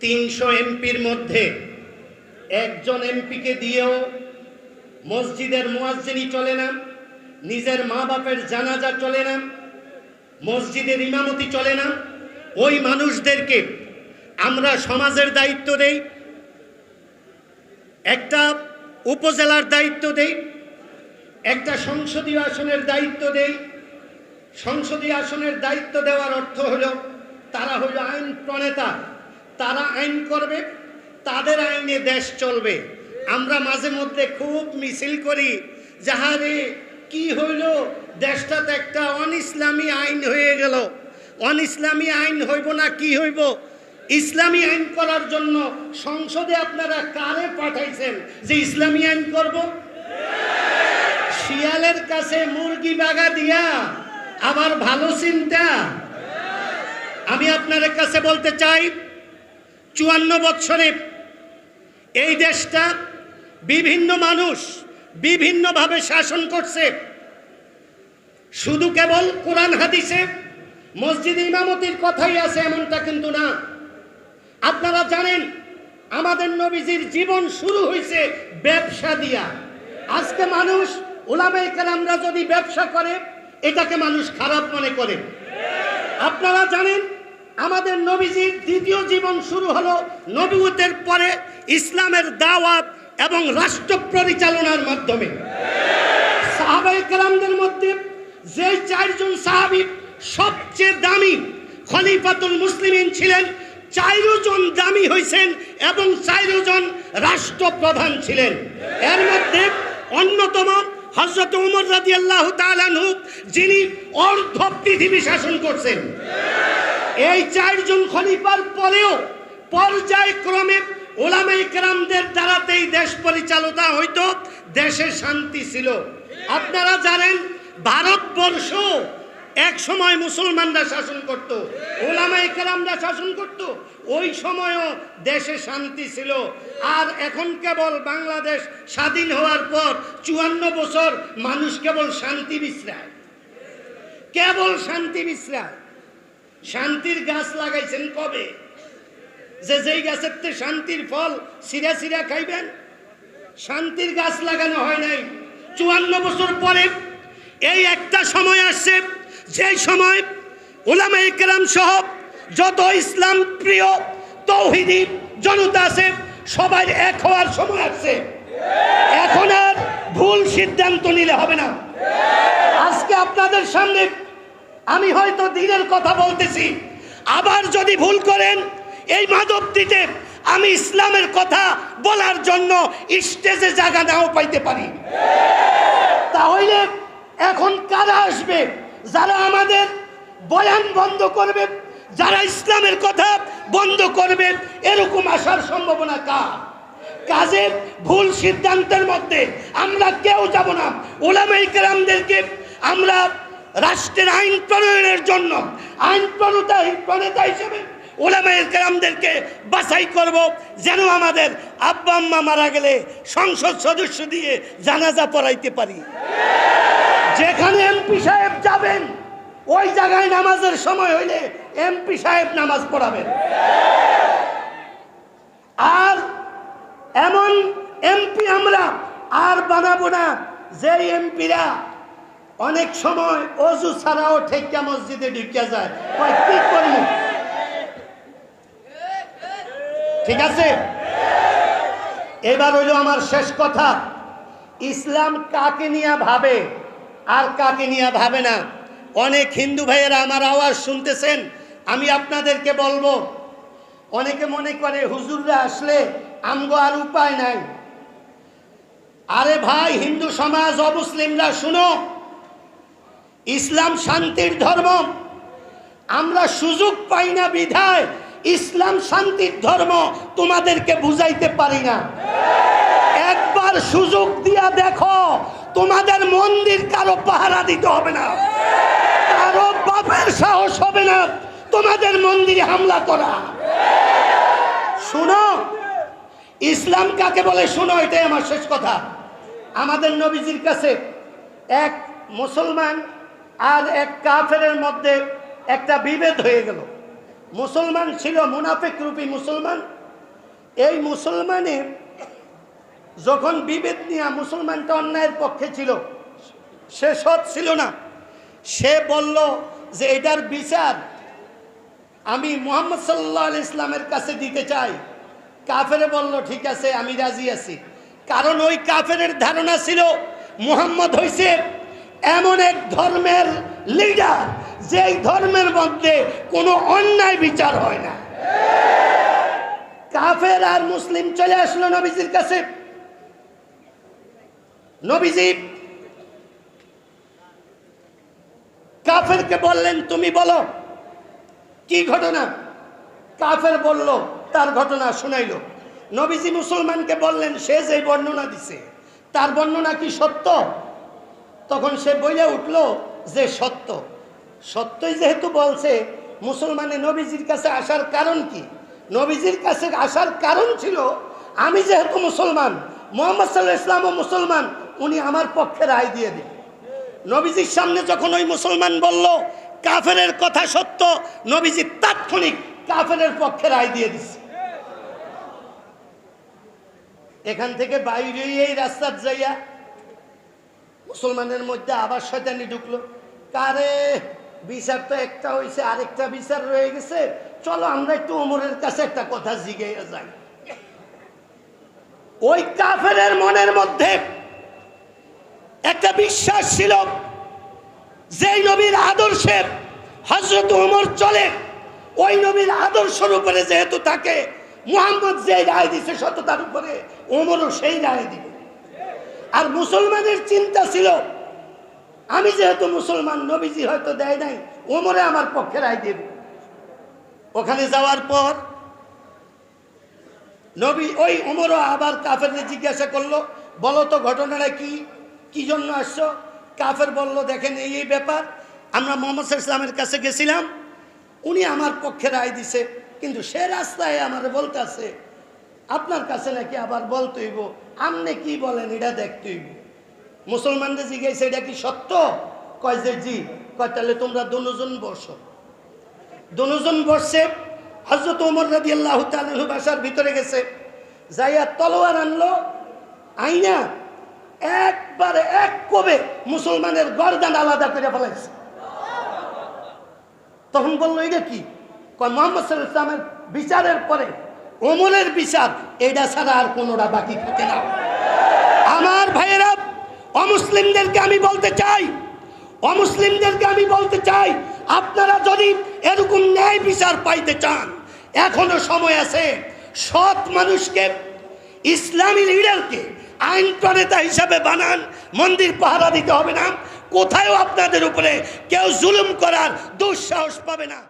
তিনশো এমপির মধ্যে একজন এমপিকে দিয়েও মসজিদের মুয়াজ্জিনি চলে না, নিজের মা বাপের জানাজা চলে না, মসজিদের ইমামতি চলে না। ওই মানুষদেরকে আমরা সমাজের দায়িত্ব দেই, একটা উপজেলার দায়িত্ব দেই, একটা সংসদীয় আসনের দায়িত্ব দেই। সংসদীয় আসনের দায়িত্ব দেওয়ার অর্থ হলো তারা হইল আইন প্রণেতা। তারা আইন করবে, তাদের আইনে দেশ চলবে। আমরা মাঝে মধ্যে খুব মিছিল করি যাহারে কি হইল? দেশটাতে একটা অন ইসলামী আইন হয়ে গেল। অন ইসলামী আইন হইব না কি হইব? ইসলামী আইন করার জন্য সংসদে আপনারা কারে পাঠাইছেন যে, ইসলামী আইন করব? শিয়ালের কাছে মুরগি বাগা দিয়া, আবার ভালো চিন্তা। আমি আপনাদের কাছে বলতে চাই, চুয়ান্ন বৎসরে এই দেশটা বিভিন্ন মানুষ বিভিন্নভাবে শাসন করছে। শুধু কেবল কোরআন হাদিসে মসজিদ ইমামতির কথাই আছে এমনটা কিন্তু না। আপনারা জানেন, আমাদের নবীজির জীবন শুরু হয়েছে ব্যবসা দিয়া। আজকে মানুষ ওলামাই কালামরা যদি ব্যবসা করে, এটাকে মানুষ খারাপ মনে করে। আপনারা জানেন আমাদের নবীজির দ্বিতীয় জীবন শুরু হলো নবুয়তের পরে ইসলামের দাওয়াত এবং রাষ্ট্র পরিচালনার মাধ্যমে। সাহাবাই কালামদের মধ্যে যে চারজন সাহাবি সবচেয়ে দামি খলিফাতুল মুসলিমিন ছিলেন, চারজন দামি হয়েছেন এবং চারজন রাষ্ট্রপ্রধান ছিলেন। এর মধ্যে অন্যতম হজরত উমর রাজি আল্লাহ তালানহু যিনি অর্ধ পৃথিবী শাসন করছেন। এই চারজন খলিফার পরেও পর্যায়ক্রমে ওলামাই কেরামদের দ্বারাতেই দেশ পরিচালনা হইতো, দেশে শান্তি ছিল। আপনারা জানেন, ভারতবর্ষ এক সময় মুসলমানরা শাসন করত, ওলামাই কেরামরা শাসন করত, ওই সময়ও দেশে শান্তি ছিল। আর এখন কেবল বাংলাদেশ স্বাধীন হওয়ার পর চুয়ান্ন বছর মানুষ কেবল শান্তি বিশ্রায়। কেবল শান্তি বিশ্রায়। শান্তির গাছ লাগাইছেন কবে? যে যেই গাছের তে শান্তির ফল সিরা সিরা খাইবেন, শান্তির গাছ লাগানো হয় নাই। চুয়ান্ন বছর পরে এই একটা সময় আসছে, যে সময় ওলামা ইকরাম সহ যত ইসলাম প্রিয়, তৌহিদি জনতা আছে, সবাই এক হওয়ার সময় আসছে। এখন আর ভুল সিদ্ধান্ত নিলে হবে না। আজকে আপনাদের সামনে আমি হয়তো দিনের কথা বলতেছি। আবার যদি ভুল করেন, এই মাধবটিতে আমি ইসলামের কথা বলার জন্য স্টেজে জায়গা নাও পাইতে পারি। তাহলে এখন কারা আসবে? যারা আমাদের বয়ান বন্ধ করবে, যারা ইসলামের কথা বন্ধ করবে, এরকম আসার সম্ভাবনা কার? কাজের ভুল সিদ্ধান্তের মধ্যে আমরা কেউ যাব না। ওলামাই আমরা রাষ্ট্রের আইন প্রণয়নের জন্য, আইন প্রণেতা প্রণেতা হিসেবে ওলামায়ের কেরামদেরকে বাছাই করব, যেন আমাদের আব্বা আম্মা মারা গেলে সংসদ সদস্য দিয়ে জানাজা পড়াইতে পারি। যেখানে এমপি সাহেব যাবেন, ওই জায়গায় নামাজের সময় হইলে এমপি সাহেব নামাজ পড়াবেন। আর এমন এমপি আমরা আর বানাবো না যে এমপিরা অনেক সময় অজু ছাড়াও ঠেকিয়া মসজিদে ঢুকিয়া যায়। কি করব? ঠিক আছে? এবার হইল আমার শেষ কথা। ইসলাম কাকে নিয়ে ভাবে আর কাকে নিয়ে ভাবে না? অনেক হিন্দু ভাইয়েরা আমার আওয়াজ শুনতেছেন, আমি আপনাদেরকে বলব। অনেকে মনে করে, হুজুররা আসলে আমগো আর উপায় নাই। আরে ভাই, হিন্দু সমাজ অমুসলিমরা শুনো ইসলাম শান্তির ধর্ম। আমরা সুযোগ পাই না বিধায় ইসলাম শান্তির ধর্ম তোমাদেরকে বুঝাইতে পারি না। একবার সুযোগ দিয়া দেখো, তোমাদের মন্দির কারও পাহারা দিতে হবে না। কারও বাপের সাহস হবে না তোমাদের মন্দিরে হামলা করা। শুনো, ইসলাম কাকে বলে শুনো, এটাই আমার শেষ কথা। আমাদের নবীজির কাছে এক মুসলমান আর এক কাফেরের মধ্যে একটা বিভেদ হয়ে গেল। মুসলমান ছিল মুনাফিক রূপী মুসলমান। এই মুসলমানে যখন বিভেদ নিয়ে মুসলমানটা অন্যায়ের পক্ষে ছিল, সে সৎ ছিল না। সে বলল যে এটার বিচার আমি মোহাম্মদ সাল্লাহ ইসলামের কাছে দিতে চাই। কাফেরে বলল, ঠিক আছে, আমি রাজি আছি। কারণ ওই কাফেরের ধারণা ছিল মুহাম্মদ হইছে এমন এক ধর্মের লিডার যেই ধর্মের মধ্যে কোনো অন্যায় বিচার হয় না। কাফের আর মুসলিম চলে আসলো নবীজির কাছে। নবীজি কাফেরকে বললেন, তুমি বলো, কি ঘটনা? কাফের বলল, তার ঘটনা শুনাইল। নবীজি মুসলমানকে বললেন, সে যে বর্ণনা দিছে, তার বর্ণনা কি সত্য? তখন সে বইলে উঠল যে সত্য। সত্যই যেহেতু বলছে, মুসলমানে নবীজির কাছে আসার কারণ কি? নবীজির কাছে আসার কারণ ছিল, আমি যেহেতু মুসলমান, মোহাম্মদ সাল্লাহ ইসলামও মুসলমান, উনি আমার পক্ষে রায় দিয়ে দিন নবীজির সামনে যখন ওই মুসলমান বলল, কাফেরের কথা সত্য নবীজি তাৎক্ষণিক কাফেরের পক্ষে রায় দিয়ে দিচ্ছে এখান থেকে বাইরে এই রাস্তার যাইয়া মুসলমানের মধ্যে আবার শয়তানি ঢুকলো। কারে, বিচার তো একটা হয়েছে আরেকটা বিচার রয়ে গেছে। চলো আমরা একটু ওমরের কাছে একটা কথা জিগে যাই। ওই কাফেরের মনের মধ্যে একটা বিশ্বাস ছিল যেই নবীর আদর্শে হজরত উমর চলে। ওই নবীর আদর্শের উপরে যেহেতু থাকে, মুহাম্মদ যে রায় দিছে সততার উপরে, ওমরও সেই রায় দিবে। আর মুসলমানের চিন্তা ছিল, আমি যেহেতু মুসলমান, নবীজি হয়তো দেয় নাই, ওমরে আমার পক্ষে রায় দেবে। ওখানে যাওয়ার পর নবী ওই ওমরও আবার কাফেরকে জিজ্ঞাসা করল, বলো তো ঘটনাটা কি? কি জন্য আসছো? কাফের বলল, দেখেন এই এই ব্যাপার, আমরা মোহাম্মদ ইসলামের কাছে গেছিলাম, উনি আমার পক্ষে রায় দিছে, কিন্তু সে রাস্তায় আমার বলতে আছে আপনার কাছে নাকি আবার বলতে হইব, আমনে কি বলেন, এটা দেখতে হইব। মুসলমানদের জিজ্ঞাসা, এটা কি সত্য? কয় যে জি, কয় তাহলে তোমরা দুজন বসো। দুজন বসছে হজরত উমর রাজি আল্লাহ বাসার ভিতরে গেছে, যাইয়া তলোয়ার আনলো, আইনা একবারে এক কবে মুসলমানের গরদান আলাদা করে ফেলাইছে। তখন বলল, এটা কি? কয়, মোহাম্মদ সাল্লাহ ইসলামের বিচারের পরে ওমরের বিচার, এটা ছাড়া আর কোনোটা বাকি থাকে না। আমার ভাইয়েরা, অমুসলিমদেরকে আমি বলতে চাই, অমুসলিমদেরকে আমি বলতে চাই, আপনারা যদি এরকম ন্যায় বিচার পাইতে চান, এখনও সময় আছে, সৎ মানুষকে, ইসলামী লিডারকে আইন প্রণেতা হিসাবে বানান, মন্দির পাহারা দিতে হবে না। কোথায়ও আপনাদের উপরে কেউ জুলুম করার দুঃসাহস পাবে না।